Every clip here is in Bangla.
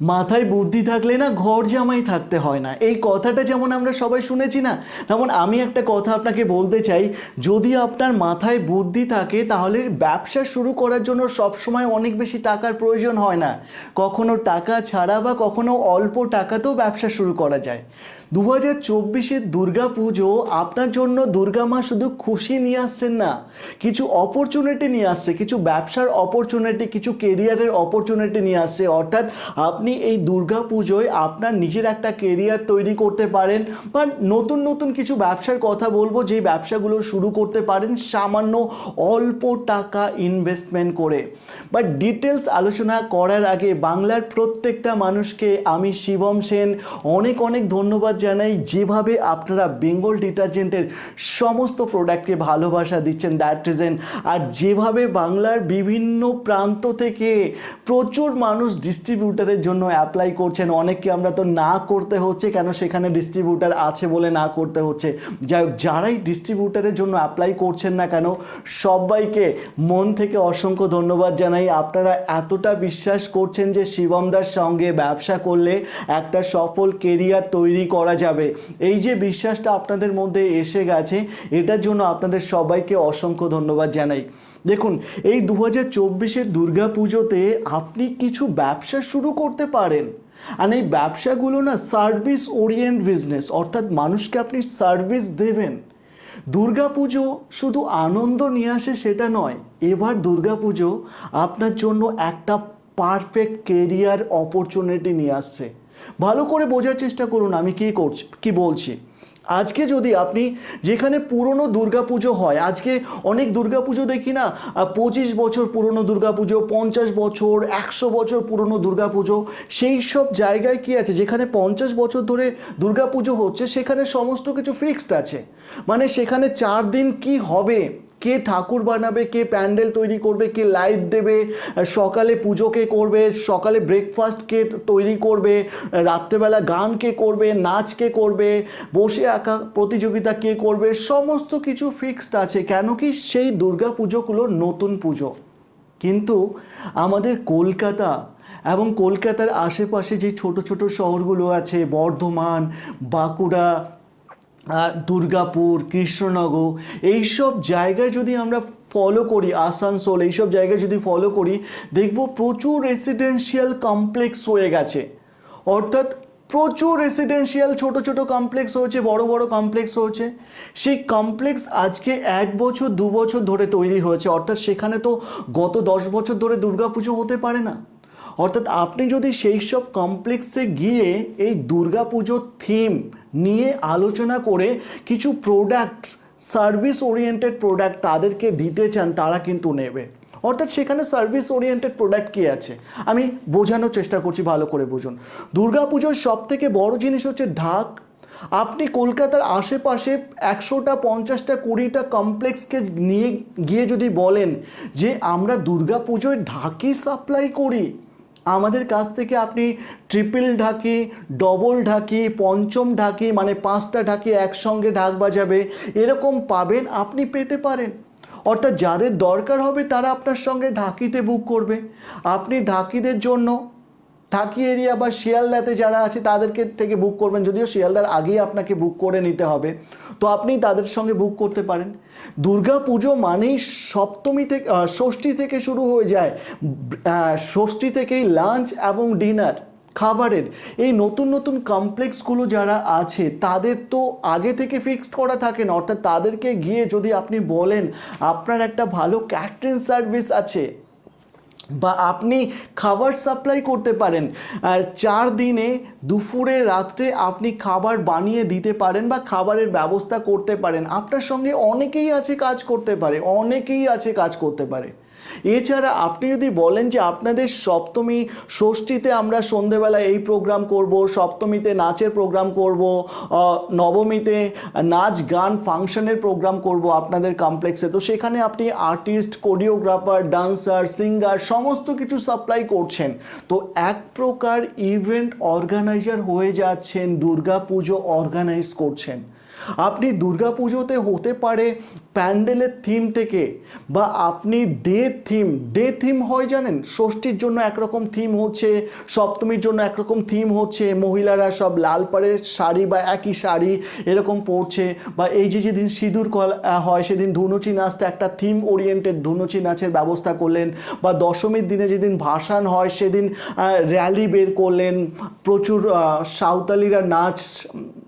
মাথায় বুদ্ধি থাকলে না ঘর জামাই থাকতে হয় না। এই কথাটা যেমন আমরা সবাই শুনেছি না, তেমন আমি একটা কথা আপনাকে বলতে চাই, যদি আপনার মাথায় বুদ্ধি থাকে, তাহলে ব্যবসা শুরু করার জন্য সবসময় অনেক বেশি টাকার প্রয়োজন হয় না। কখনো টাকা ছাড়া বা কখনো অল্প টাকাতেও ব্যবসা শুরু করা যায়। দু হাজার চব্বিশের দুর্গা পুজো আপনার জন্য দুর্গা মা শুধু খুশি নিয়ে আসছেন না, কিছু অপরচুনিটি নিয়ে আসছে, কিছু ব্যবসার অপরচুনিটি কিছু কেরিয়ারের অপরচুনিটি নিয়ে আসছে। অর্থাৎ আপনি এই দুর্গা পুজোয় আপনার নিজের একটা কেরিয়ার তৈরি করতে পারেন বা নতুন নতুন কিছু ব্যবসার কথা বলব যেই ব্যবসাগুলো শুরু করতে পারেন সামান্য অল্প টাকা ইনভেস্টমেন্ট করে। বাট ডিটেলস আলোচনা করার আগে বাংলার প্রত্যেকটা মানুষকে আমি শিবম সেন অনেক অনেক ধন্যবাদ জানাই, যেভাবে আপনারা বেঙ্গল ডিটারজেন্টের সমস্ত প্রোডাক্টকে ভালোবাসা দিচ্ছেন দ্যাট রিজেন আর যেভাবে বাংলার বিভিন্ন প্রান্ত থেকে প্রচুর মানুষ ডিস্ট্রিবিউটারের জন্য অ্যাপ্লাই করছেন, অনেককে আমরা তো না করতে হচ্ছে, কেন সেখানে ডিস্ট্রিবিউটার আছে বলে না করতে হচ্ছে? যাই হোক, যারাই ডিস্ট্রিবিউটারের জন্য অ্যাপ্লাই করছেন না কেন, সবাইকে মন থেকে অসংখ্য ধন্যবাদ জানাই। আপনারা এতটা বিশ্বাস করছেন যে শিবমদার সঙ্গে ব্যবসা করলে একটা সফল কেরিয়ার তৈরি করা যাবে। এই যে বিশ্বাসটা আপনাদের মধ্যে এসে গেছে, এটার জন্য আপনাদের সবাইকে অসংখ্য ধন্যবাদ জানাই। দেখুন, এই দু হাজার চব্বিশের দুর্গা পুজোতে আপনি কিছু ব্যবসা শুরু করতে পারেন। আর এই ব্যবসাগুলো না সার্ভিস ওরিয়েন্ট বিজনেস অর্থাৎ মানুষকে আপনি সার্ভিস দেবেন। দুর্গাপুজো শুধু আনন্দ নিয়ে আসে সেটা নয়, এবার দুর্গাপুজো আপনার জন্য একটা পারফেক্ট কেরিয়ার অপরচুনিটি নিয়ে আসছে। ভালো করে বোঝার চেষ্টা করুন, আমি কী করছি, কী বলছি। আজকে যদি আপনি যেখানে পুরনো দুর্গাপুজো হয়, আজকে অনেক দুর্গাপুজো দেখি না পঁচিশ বছর পুরনো দুর্গাপুজো, পঞ্চাশ বছর, একশো বছর পুরনো দুর্গাপুজো, সেই সব জায়গায় কি আছে? যেখানে পঞ্চাশ বছর ধরে দুর্গাপুজো হচ্ছে, সেখানে সমস্ত কিছু ফিক্সড আছে। মানে সেখানে চার দিন কি হবে? কে ঠাকুর বানাবে, কে প্যান্ডেল তৈরি করবে, কে লাইট দেবে, সকালে পুজো কে করবে, সকালে ব্রেকফাস্ট কে তৈরি করবে, রাত্রেবেলা গান কে করবে, নাচ কে করবে, বসে আঁকা প্রতিযোগিতা কে করবে, সমস্ত কিছু ফিক্সড আছে। কেন কি সেই দুর্গা পুজোগুলো নতুন পুজো। কিন্তু আমাদের কলকাতা এবং কলকাতার আশেপাশে যে ছোট ছোট শহরগুলো আছে, বর্ধমান, বাঁকুড়া দুর্গাপুর, কৃষ্ণনগর, এইসব জায়গায় যদি আমরা ফলো করি, আসানসোল, এইসব জায়গায় যদি ফলো করি, দেখব প্রচুর রেসিডেন্সিয়াল কমপ্লেক্স হয়ে গেছে। অর্থাৎ প্রচুর রেসিডেন্সিয়াল ছোট ছোট কমপ্লেক্স হয়েছে, বড় বড় কমপ্লেক্স হয়েছে। সেই কমপ্লেক্স আজকে এক বছর, দু বছর ধরে তৈরি হয়েছে। অর্থাৎ সেখানে তো গত দশ বছর ধরে দুর্গাপুজো হতে পারে না। অর্থাৎ আপনি যদি সেই সব কমপ্লেক্সে গিয়ে এই দুর্গাপুজোর থিম নিয়ে আলোচনা করে কিছু প্রোডাক্ট সার্ভিস ওরিয়েন্টেড প্রোডাক্ট তাদেরকে দিতে চান তারা কিন্তু নেবে। অর্থাৎ সেখানে সার্ভিস ওরিয়েন্টেড প্রোডাক্ট কী আছে? আমি বোঝানোর চেষ্টা করছি, ভালো করে বুঝুন। দুর্গাপুজোর সব থেকে বড় জিনিস হচ্ছে ঢাক। আপনি কলকাতার আশেপাশে একশোটা, পঞ্চাশটা, কুড়িটা কমপ্লেক্সকে নিয়ে গিয়ে যদি বলেন যে আমরা দুর্গা পুজোয় ঢাকি সাপ্লাই করি আমাদের কাছ থেকে আপনি ট্রিপল ঢাকি ডবল ঢাকি, পঞ্চম ঢাকি মানে পাঁচটা ঢাকি একসঙ্গে ঢাক বাজাবে, এরকম পাবেন, আপনি পেতে পারেন। অর্থাৎ যাদের দরকার হবে তারা আপনার সঙ্গে ঢাকিতে বুক করবে। আপনি ঢাকিদের জন্য ঢাকি এরিয়া বা শিয়ালদাতে যারা আছে, তাদেরকে থেকে বুক করবেন। যদিও শিয়ালদার আগেই আপনাকে বুক করে নিতে হবে। তো আপনি তাদের সঙ্গে বুক করতে পারেন। দুর্গা পুজো মানেই সপ্তমী থেকে ষষ্ঠী থেকে শুরু হয়ে যায় ষষ্ঠী থেকেই লাঞ্চ এবং ডিনার, খাবারের। এই নতুন নতুন কমপ্লেক্সগুলো যারা আছে, তাদের তো আগে থেকে ফিক্সড করা থাকে না। অর্থাৎ তাদেরকে গিয়ে যদি আপনি বলেন, আপনার একটা ভালো ক্যাটারিং সার্ভিস আছে। বা আপনি খাবার সাপ্লাই করতে পারেন। চার দিনে দুপুরে, রাত্রে আপনি খাবার বানিয়ে দিতে পারেন বা খাবারের ব্যবস্থা করতে পারেন। আপনার সঙ্গে অনেকেই আছে কাজ করতে পারে, অনেকেই আছে কাজ করতে পারে। এছাড়া আপনি যদি বলেন যে আপনাদের সপ্তমী ষষ্ঠীতে আমরা সন্ধেবেলা এই প্রোগ্রাম করব, সপ্তমীতে নাচের প্রোগ্রাম করব নবমীতে নাচ গান ফাংশনের প্রোগ্রাম করব আপনাদের কমপ্লেক্সে তো সেখানে আপনি আর্টিস্ট কোরিওগ্রাফার ডান্সার সিঙ্গার সমস্ত কিছু সাপ্লাই করছেন। তো এক প্রকার ইভেন্ট অর্গানাইজার হয়ে যাচ্ছেন দুর্গা পুজো অর্গানাইজ করছেন। আপনি দুর্গাপুজোতে হতে পারে প্যান্ডেলের থিম থেকে বা আপনি ডে থিম ডে থিম হয় জানেন? ষষ্ঠীর জন্য একরকম থিম হচ্ছে, সপ্তমীর জন্য একরকম থিম হচ্ছে, মহিলারা সব লাল পাড়ের শাড়ি বা একই শাড়ি এরকম পরছে বা এই যে যেদিন সিঁদুর কল হয় সেদিন ধুনুচি নাচটা একটা থিম ওরিয়েন্টেড ধুনুচি নাচের ব্যবস্থা করলেন বা দশমীর দিনে যেদিন ভাসান হয় সেদিন র্যালি বের করলেন। প্রচুর সাঁওতালিরা নাচ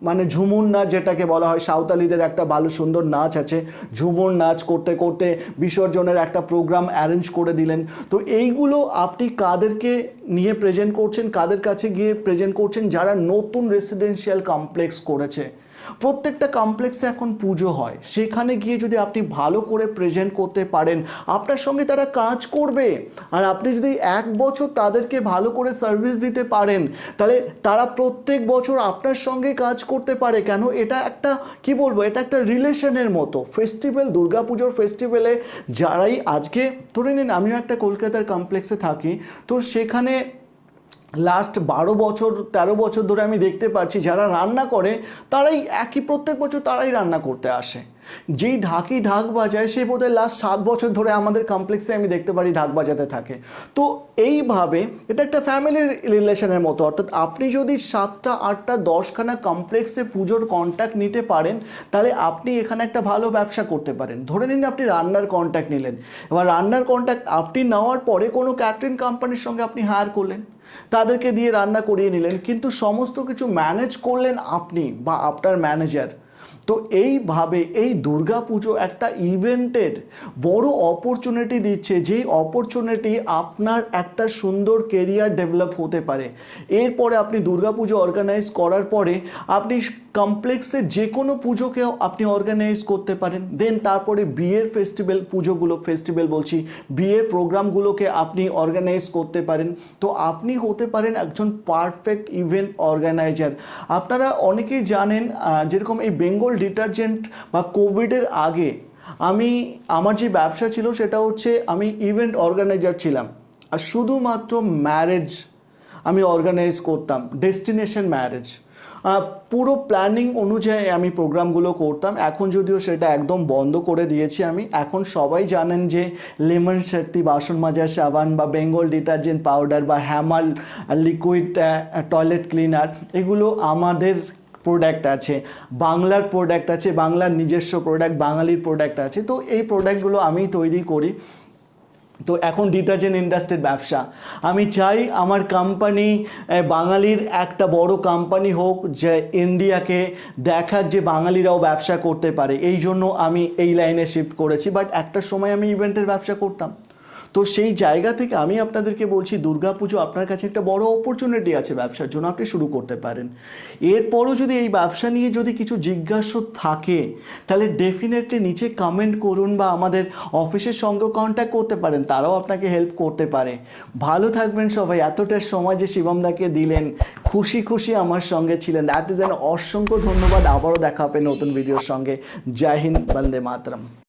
মানে ঝুমুর নাচ যেটাকে বলা হয়, সাঁওতালিদের একটা ভালো সুন্দর নাচ আছে। ঝুমুর নাচ করতে করতে বিসর্জনের একটা প্রোগ্রাম অ্যারেঞ্জ করে দিলেন। তো এইগুলো আপনি কাদেরকে নিয়ে প্রেজেন্ট করছেন? কাদের কাছে গিয়ে প্রেজেন্ট করছেন? যারা নতুন রেসিডেন্সিয়াল কমপ্লেক্স করেছে? প্রত্যেকটা কমপ্লেক্সে এখন পুজো হয়। সেখানে গিয়ে যদি আপনি ভালো করে প্রেজেন্ট করতে পারেন, আপনার সঙ্গে তারা কাজ করবে। আর আপনি যদি এক বছর তাদেরকে ভালো করে সার্ভিস দিতে পারেন, তাহলে তারা প্রত্যেক বছর আপনার সঙ্গে কাজ করতে পারে। কেন? এটা একটা, কি বলব? এটা একটা রিলেশনের মতো। ফেস্টিভ্যাল দুর্গাপুজোর ফেস্টিভ্যালে যারাই, আজকে ধরে নিন আমিও একটা কলকাতার কমপ্লেক্সে থাকি, তো সেখানে লাস্ট বারো বছর, তেরো বছর ধরে আমি দেখতে পাচ্ছি যারা রান্না করে, তারাই একই, প্রত্যেক বছর তারাই রান্না করতে আসে। যেই ঢাকি ঢাক বাজায়, সে বোধহয় লাস্ট সাত বছর ধরে আমাদের কমপ্লেক্সে আমি দেখতে পারি ঢাক বাজাতে থাকে। তো এইভাবে এটা একটা ফ্যামিলির রিলেশনের মতো। অর্থাৎ আপনি যদি সাতটা, আটটা, দশখানা কমপ্লেক্সে পুজোর কন্ট্যাক্ট নিতে পারেন, তাহলে আপনি এখানে একটা ভালো ব্যবসা করতে পারেন। ধরে নিন আপনি রান্নার কন্ট্যাক্ট নিলেন। এবার রান্নার কন্ট্যাক্ট আপনি নেওয়ার পরে কোনো ক্যাটারিং কোম্পানির সঙ্গে আপনি হায়ার করলেন। তাদেরকে দিয়ে রান্না করিয়ে নিলেন। কিন্তু সমস্ত কিছু ম্যানেজ করলেন আপনি বা আপনার ম্যানেজার তো এইভাবে এই দুর্গা পুজো একটা ইভেন্টের বড় অপরচুনিটি দিচ্ছে, যেই অপরচুনিটি আপনার একটা সুন্দর কেরিয়ার ডেভেলপ হতে পারে। এরপরে আপনি দুর্গা পুজো অর্গানাইজ করার পরে আপনি কমপ্লেক্সে যে কোনো পুজোকেও আপনি অর্গানাইজ করতে পারেন। দেন তারপরে বিয়ের ফেস্টিভ্যাল পুজোগুলো ফেস্টিভ্যাল বলছি, বিয়ের প্রোগ্রামগুলোকে আপনি অর্গানাইজ করতে পারেন। তো আপনি হতে পারেন একজন পারফেক্ট ইভেন্ট অর্গানাইজার আপনারা অনেকেই জানেন যেরকম এই বেঙ্গল ডিটারজেন্ট বা কোভিডের আগে আমি, আমার যে ব্যবসা ছিল সেটা হচ্ছে আমি ইভেন্ট অর্গানাইজার ছিলাম। আর শুধুমাত্র ম্যারেজ আমি অর্গানাইজ করতাম ডেস্টিনেশন ম্যারেজ পুরো প্ল্যানিং অনুযায়ী আমি প্রোগ্রামগুলো করতাম। এখন যদিও সেটা একদম বন্ধ করে দিয়েছি আমি, এখন সবাই জানেন যে লেমন শক্তি বাসন মাজার সাবান বা বেঙ্গল ডিটারজেন্ট পাউডার বা হ্যামাল লিকুইড টয়লেট ক্লিনার এগুলো আমাদের প্রোডাক্ট আছে, বাংলার প্রোডাক্ট আছে, বাংলার নিজস্ব প্রোডাক্ট বাঙালির প্রোডাক্ট আছে। তো এই প্রোডাক্টগুলো আমি তৈরি করি। তো এখন ডিটারজেন্ট ইন্ডাস্ট্রির ব্যবসা। আমি চাই আমার কোম্পানি বাঙালির একটা বড় কোম্পানি হোক যে ইন্ডিয়াকে দেখাক যে বাঙালিরাও ব্যবসা করতে পারে। এই জন্য আমি এই লাইনে শিফট করেছি। বাট একটা সময় আমি ইভেন্টের ব্যবসা করতাম। তো সেই জায়গা থেকে আমি আপনাদেরকে বলছি, দুর্গাপুজো আপনার কাছে একটা বড় অপরচুনিটি আছে ব্যবসার জন্য, আপনি শুরু করতে পারেন। এরপরও যদি এই ব্যবসা নিয়ে যদি কিছু জিজ্ঞাসা থাকে, তাহলে ডেফিনেটলি নিচে কমেন্ট করুন বা আমাদের অফিসের সঙ্গে কন্ট্যাক্ট করতে পারেন, তারাও আপনাকে হেল্প করতে পারে। ভালো থাকবেন সবাই, এতটা সময় যে শিবমদাকে দিলেন, খুশি খুশি আমার সঙ্গে ছিলেন। দ্যাট ইজ অ্যান অসংখ্য ধন্যবাদ, আবারও দেখা হবে নতুন ভিডিওর সঙ্গে। জয় হিন্দ, বন্দে মাতরম।